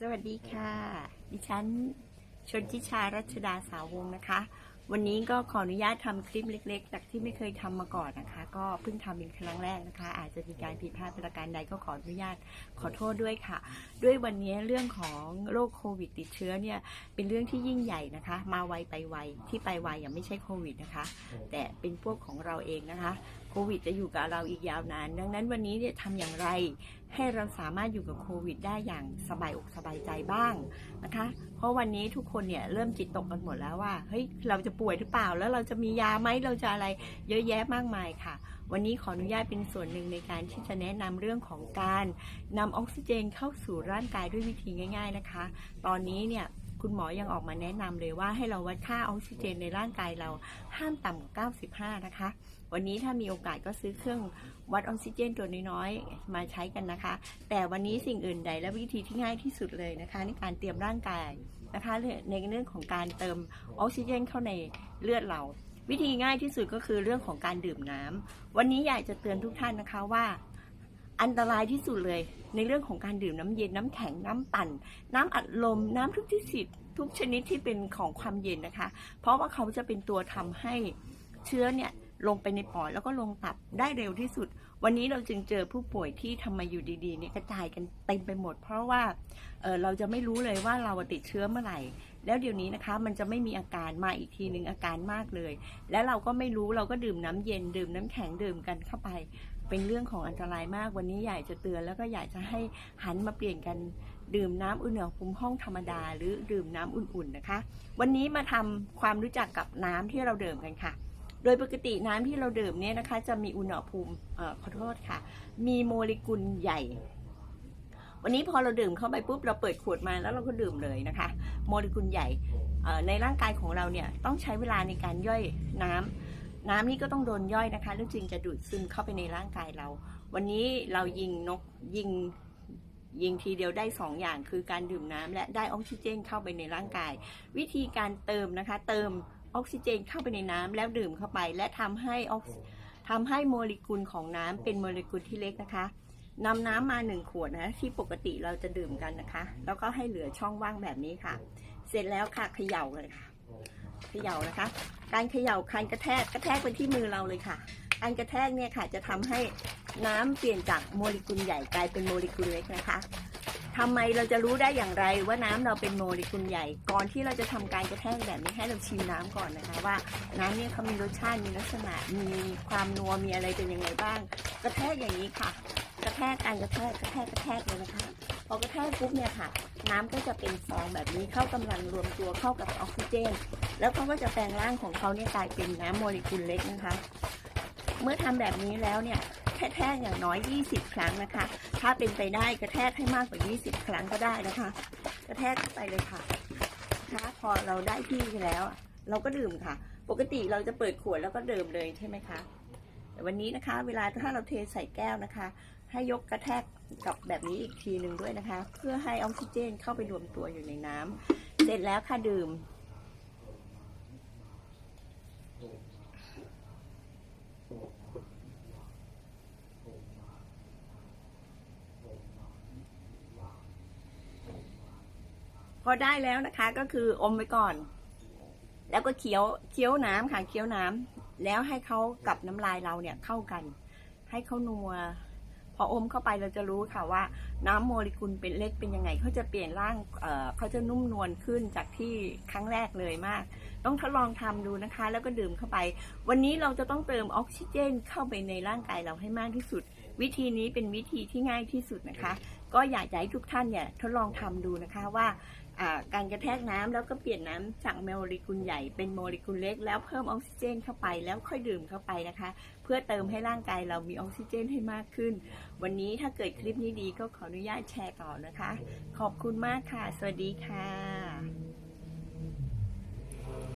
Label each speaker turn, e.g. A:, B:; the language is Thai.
A: สวัสดีค่ะ ดิฉันชนทิชารัชดาสาวงนะคะ วันนี้ก็ขออนุญาตทำคลิปเล็กๆ จากที่ไม่เคยทำมาก่อนนะคะ ก็เพิ่งทำเป็นครั้งแรกนะคะ อาจจะมีการผิดพลาดประการใดก็ขออนุญาตขอโทษด้วยค่ะ ด้วยวันนี้เรื่องของโรคโควิดติดเชื้อเนี่ยเป็นเรื่องที่ยิ่งใหญ่นะคะ มาไวไปไวที่ไปไวยังไม่ใช่โควิดนะคะ แต่เป็นพวกของเราเองนะคะ ควิดจะอยู่กับเราอีกยาวนาน ดังนั้นวันนี้เนี่ยทำอย่างไรให้เราสามารถอยู่กับโควิดได้อย่างสบายอกสบายใจบ้างนะคะ เพราะวันนี้ทุกคนเนี่ยเริ่มจิตตกกันหมดแล้วว่าเฮ้ยเราจะป่วยหรือเปล่า แล้วเราจะมียาไหมเราจะอะไรเยอะแยะมากมายค่ะ วันนี้ขออนุญาตเป็นส่วนหนึ่งในการที่จะแนะนำเรื่องของการนำออกซิเจนเข้าสู่ร่างกายด้วยวิธีง่าย ๆนะคะ ตอนนี้เนี่ย คุณหมอยังออกมาแนะนำเลยว่าให้เราวัดค่าออกซิเจนในร่างกายเราห้ามต่ำกว่า95 นะคะ วันนี้ถ้ามีโอกาสก็ซื้อเครื่องวัดออกซิเจนตัวน้อยๆมาใช้กันนะคะ แต่วันนี้สิ่งอื่นใดและวิธีที่ง่ายที่สุดเลยนะคะ ในการเตรียมร่างกายนะคะในเรื่องของการเติมออกซิเจนเข้าในเลือดเรา วิธีง่ายที่สุดก็คือเรื่องของการดื่มน้ำวันนี้อยากจะเตือนทุกท่านนะคะว่า อันตรายที่สุดเลย ในเรื่องของการดื่มน้ำเย็นน้ำแข็งน้ำปั่น น้ำอัดลม น้ำทุกที่สิทธิ์ทุกชนิดที่เป็นของความเย็นนะคะ เพราะว่าเขาจะเป็นตัวทำให้เชื้อเนี่ยลงไปในปอดแล้วก็ลงตับได้เร็วที่สุด วันนี้เราจึงเจอผู้ป่วยที่ทำไมาอยู่ดีๆเนี่ยกระจายกันเต็มไปหมด เพราะว่าเเราจะไม่รู้เลยว่าเราติดเชื้อเมื่อไหร่ แล้วเดี๋ยวนี้นะคะ มันจะไม่มีอาการมาอีกทีหนึ่งอาการมากเลย และเราก็ไม่รู้เราก็ดื่มน้ำเย็นดื่มน้ำแข็งดื่มกันเข้าไป เป็นเรื่องของอันตรายมากวันนี้อยากจะเตือนแล้วก็อยากจะให้หันมาเปลี่ยนกันดื่มน้ำอุณหภูมิห้องธรรมดา หรือดื่มน้ำอุ่นๆนะคะ วันนี้มาทำความรู้จักกับน้ำที่เราดื่มกันค่ะ โดยปกติน้ำที่เราดื่มเนี่ยนะคะ จะมีอุณหภูมิขอโทษค่ะ มีโมเลกุลใหญ่ วันนี้พอเราดื่มเข้าไปปุ๊บเราเปิดขวดมาแล้วเราก็ดื่มเลยนะคะ โมเลกุลใหญ่ในร่างกายของเราเนี่ยต้องใช้เวลาในการย่อยน้ำ น้ำนี่ก็ต้องโดนย่อยนะคะแล้วจึงจะดูดซึมเข้าไปในร่างกายเรา วันนี้เรายิงนกยิงยิงทีเดียวได้สองอย่างคือการดื่มน้ำและได้ออกซิเจนเข้าไปในร่างกาย วิธีการเติมนะคะ เติมออกซิเจนเข้าไปในน้ำแล้วดื่มเข้าไป และทำให้ออกทำให้โมเลกุลของน้ำเป็นโมเลกุลที่เล็กนะคะนำน้ำมาหนึ่งขวดนะที่ปกติเราจะดื่มกันนะคะ แล้วก็ให้เหลือช่องว่างแบบนี้ค่ะ เสร็จแล้วค่ะเขย่าเลยค่ะ เขย่านะคะ การเขย่าการกระแทกกระแทกไปที่มือเราเลยค่ะ การกระแทกเนี่ยค่ะจะทำให้น้ำเปลี่ยนจากโมเลกุลใหญ่กลายเป็นโมเลกุลเล็กนะคะทำไมเราจะรู้ได้อย่างไรว่าน้ำเราเป็นโมเลกุลใหญ่ ก่อนที่เราจะทำการกระแทกแบบนี้ให้เราชิมน้ำก่อนนะคะ ว่าน้ำเนี่ยเขามีรสชาติมีลักษณะมีความนัวมีอะไรเป็นยังไงบ้าง กระแทกอย่างนี้ค่ะ กระแทกการกระแทกกระแทกกระแทกเลยนะคะพอกระแทกปุ๊บเนี่ยค่ะ น้ำก็จะเป็นฟองแบบนี้เข้ากำลังรวมตัวเข้ากับออกซิเจน แล้วเขาก็จะแปลงร่างของเขาเนี่ยกลายเป็นน้ำโมเลกุลเล็กนะคะ เมื่อทำแบบนี้แล้วเนี่ยแค่แทกอย่างน้อย 20 ครั้งนะคะ ถ้าเป็นไปได้กระแทกให้มากกว่า 20 ครั้งก็ได้นะคะ กระแทกเข้าไปเลยค่ะนะคะพอเราได้ที่แล้ว เราก็ดื่มค่ะ ปกติเราจะเปิดขวดแล้วก็ดื่มเลยใช่ไหมคะแต่วันนี้นะคะ เวลาถ้าเราเทใส่แก้วนะคะ ให้ยกกระแทกกับแบบนี้อีกทีหนึ่งด้วยนะคะ เพื่อให้ออกซิเจนเข้าไปรวมตัวอยู่ในน้ำเสร็จแล้วค่ะดื่ม พอได้แล้วนะคะก็คืออมไว้ก่อน แล้วก็เคี้ยวเคี้ยวน้ำค่ะเคี้ยวน้ำแล้วให้เขากับน้ำลายเราเนี่ยเข้ากัน ให้เขานัว พออมเข้าไปเราจะรู้ค่ะว่าน้ำโมเลกุลเป็นเล็กเป็นยังไงเขาจะเปลี่ยนร่างเเขาจะนุ่มนวลขึ้นจากที่ครั้งแรกเลยมาก ต้องทดลองทำดูนะคะ แล้วก็ดื่มเข้าไป วันนี้เราจะต้องเติมออกซิเจนเข้าไปในร่างกายเราให้มากที่สุด วิธีนี้เป็นวิธีที่ง่ายที่สุดนะคะ ก็อยากให้ทุกท่านเนี่ยทดลองทำดูนะคะว่า การกระแทกน้ำแล้วก็เปลี่ยนน้ำจากโมเลกุลใหญ่เป็นโมเลกุลเล็ก แล้วเพิ่มออกซิเจนเข้าไปแล้วค่อยดื่มเข้าไปนะคะ เพื่อเติมให้ร่างกายเรามีออกซิเจนให้มากขึ้น วันนี้ถ้าเกิดคลิปนี้ดีก็ขออนุญาตแชร์ต่อนะคะ ขอบคุณมากค่ะ สวัสดีค่ะ